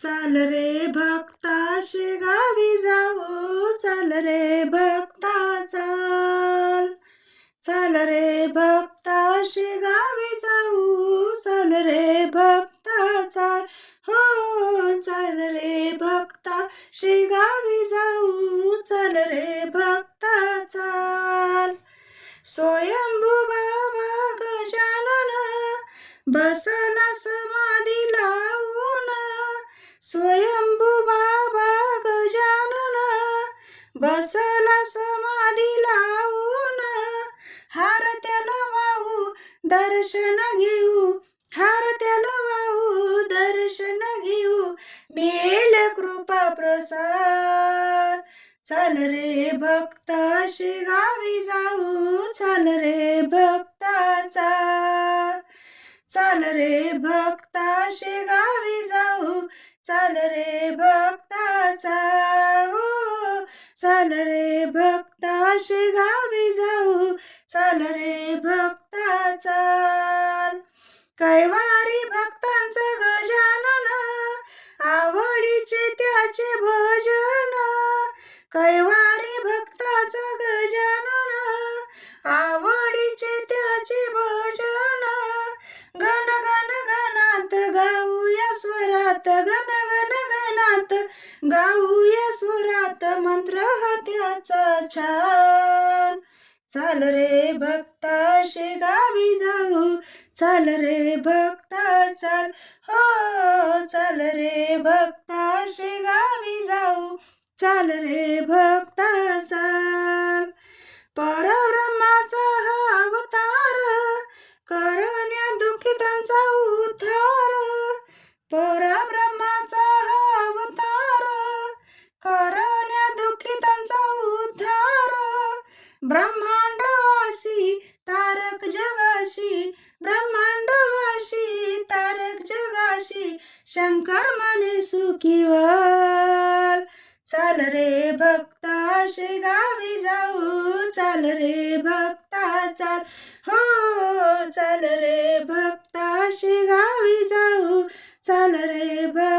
चाल रे भक्ता शिगावी जाऊ चाल रे भक्ता चाल. चाल रे भक्ता शिगावी जाऊ चाल रे भक्ता चाल. हो चाल रे भक्ता शिगावी जाऊ चाल रे भक्ता चाल. स्वयंभू बाबा गजानन बसला स्वयंभू बाबा गजानन बसला समाधी लावून हार त्याला वाहू दर्शन घेऊ हार त्याला वाहू दर्शन घेऊ मिळेल कृपा प्रसाद. चाल रे भक्ता गावी जाऊ चाल रे भक्ताचा. चाल रे भक्ता गावी चाल रे भक्ता चाळू हो. चाल रे भक्ता गावी जाऊ. चाल रे भक्ता चाल. कैवारी भक्तांचा गजानन आवडीचे त्याचे भजन. कैवारी भक्ताचा गजानन आवडीचे त्याचे भजन. गण गण गणात गाऊया स्वरात ग स्वरात मंत्र हा त्याचा छान. चाल रे भक्ता शेगावी जाऊ. चाल रे भक्ता चाल. हो चाल रे भक्ता शेगावी जाऊ. चाल रे भक्ता ब्रह्मांडवासी तारक जगाशी. ब्रह्मांडवाशी तारक जगाशी. शंकर मने सुखीवर. चाल रे भक्ता शेगावी जाऊ. चाल रे भक्ता चाल. हो चाल रे भक्ता शेगावी जाऊ. चाल रे भक्ता